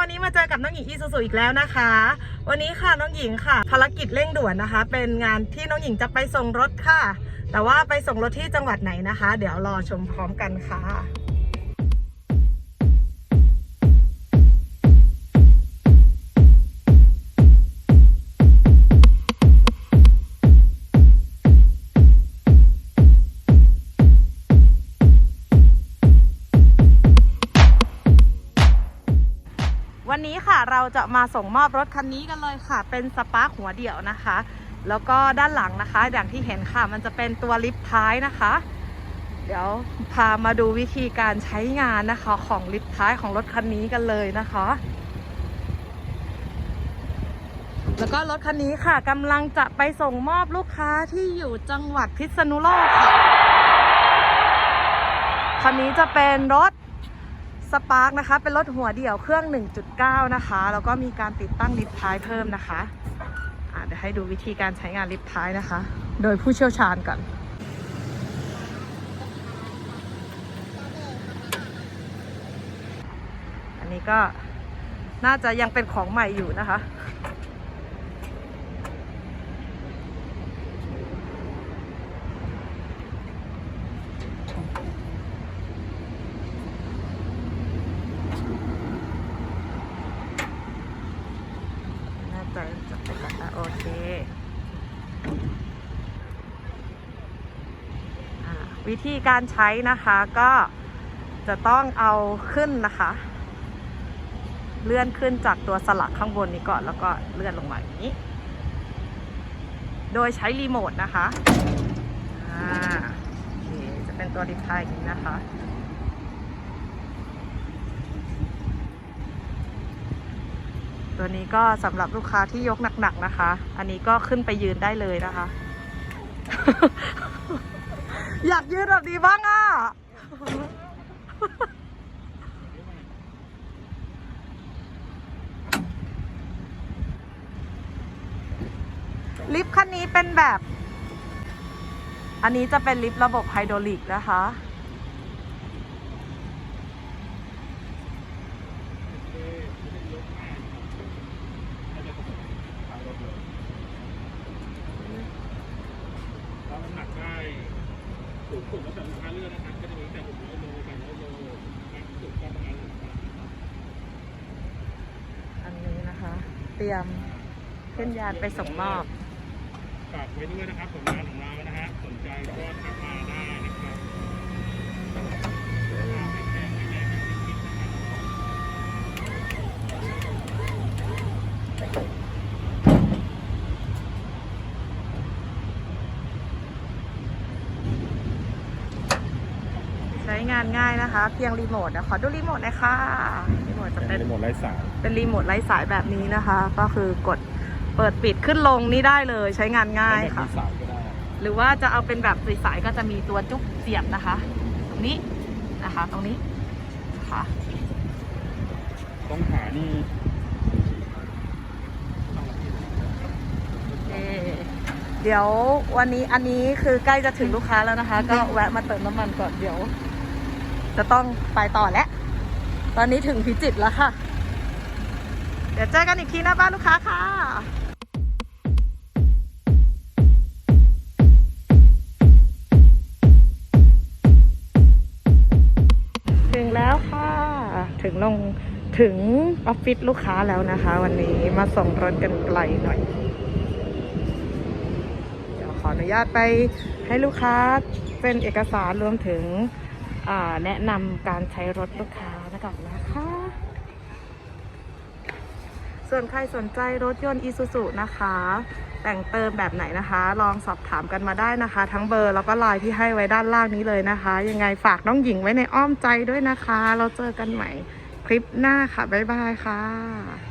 วันนี้มาเจอกับน้องหญิงอีซูซูอีกแล้วนะคะ วันนี้ค่ะน้องหญิงค่ะ ภารกิจเร่งด่วนนะคะ เป็นงานที่น้องหญิงจะไปส่งรถค่ะ แต่ว่าไปส่งรถที่จังหวัดไหนนะคะ เดี๋ยวรอชมพร้อมกันค่ะ เราจะมาส่งมอบรถคันนี้กันเลยค่ะ เป็นสปาร์คหัวเดี่ยวนะคะ แล้วก็ด้านหลังนะคะ อย่างที่เห็นค่ะ มันจะเป็นตัวลิฟต์ท้ายนะคะ เดี๋ยวพามาดูวิธีการใช้งานนะคะ ของลิฟต์ท้ายของรถคันนี้กันเลยนะคะ แล้วก็รถคันนี้ค่ะกำลังจะไปส่งมอบลูกค้าที่อยู่จังหวัดพิษณุโลกค่ะคันนี้จะเป็นรถ สปาร์กนะคะ เป็นรถหัวเดี่ยวเครื่อง 1.9 นะคะ แล้วก็มีการติดตั้งลิฟต์ท้ายเพิ่มนะคะะเดี๋ยวให้ดูวิธีการใช้งานลิฟต์ท้ายนะคะ โดยผู้เชี่ยวชาญก่อนอันนี้ก็น่าจะยังเป็นของใหม่อยู่นะคะ น่าจจะเป็นแล้วค่ะโอเคอวิธีการใช้นะคะก็จะต้องเอาขึ้นนะคะ เลื่อนขึ้นจากตัวสลักข้างบนนี้ก่อนแล้วก็เลื่อนลงมาอย่างนี้ โดยใช้รีโมทนะคะอ่าโอเคจะเป็นตัวดิฟทายอย่างนี้นะคะ ตัวนี้ก็สำหรับลูกค้าที่ยกหนักๆนะคะ อันนี้ก็ขึ้นไปยืนได้เลยนะคะ อยากยืนแบบนี้บ้างอะ ลิฟต์คันนี้เป็นแบบ อันนี้จะเป็นลิฟต์ระบบไฮดรอลิกนะคะ รับน้ำหนักได้สูงสุดแล้วแต่ลูกค้าเลือกนะครับก็จะมีตั้งแต่600โล800โลมากสุดก็ประมาณ1ตันอันนี้นะคะ เตรียมขึ้นยานไปส่งมอบ ฝากไว้ด้วยนะครับผลงานของเรานะฮะสนใจก็ทักมาได้ ช้งานง่ายนะคะ เพียงรีโมทนะขอดูรีโมทหน่อยค่ะรีโมทจะเป็นหมดไร้สาย เป็นรีโมทไร้สายแบบนี้นะคะ ก็คือกดเปิดปิดขึ้นลงนี่ได้เลยใช้งานง่ายค่ะสายก็ได้หรือว่าจะเอาเป็นแบบสายๆก็จะมีตัวจุ๊บเสียบนะคะ ตรงนี้นะคะ ตรงนี้ค่ะต้องหานี่เอ่อเดี๋ยววันนี้อันนี้คือใกล้จะถึงลูกค้าแล้วนะคะ ก็แวะมาเติมน้ำมันก่อนเดี๋ยว จะต้องไปต่อแล้ว ตอนนี้ถึงพิจิตรแล้วค่ะ เดี๋ยวเจอกันอีกทีหน้าบ้านลูกค้าค่ะถึงแล้วค่ะ ถึงลงถึงออฟฟิศลูกค้าแล้วนะคะ วันนี้มาส่งรถกันไกลหน่อย เดี๋ยวขออนุญาตไปให้ลูกค้าเป็นเอกสารรวมถึง แนะนำการใช้รถลูกค้านะครับนะคะ ส่วนใครสนใจรถยนต์ Isuzu นะคะ แต่งเติมแบบไหนนะคะ ลองสอบถามกันมาได้นะคะ ทั้งเบอร์แล้วก็ไลน์ที่ให้ไว้ด้านล่างนี้เลยนะคะ ยังไงฝากน้องหญิงไว้ในอ้อมใจด้วยนะคะ เราเจอกันใหม่คลิปหน้าค่ะ บ๊ายบายค่ะ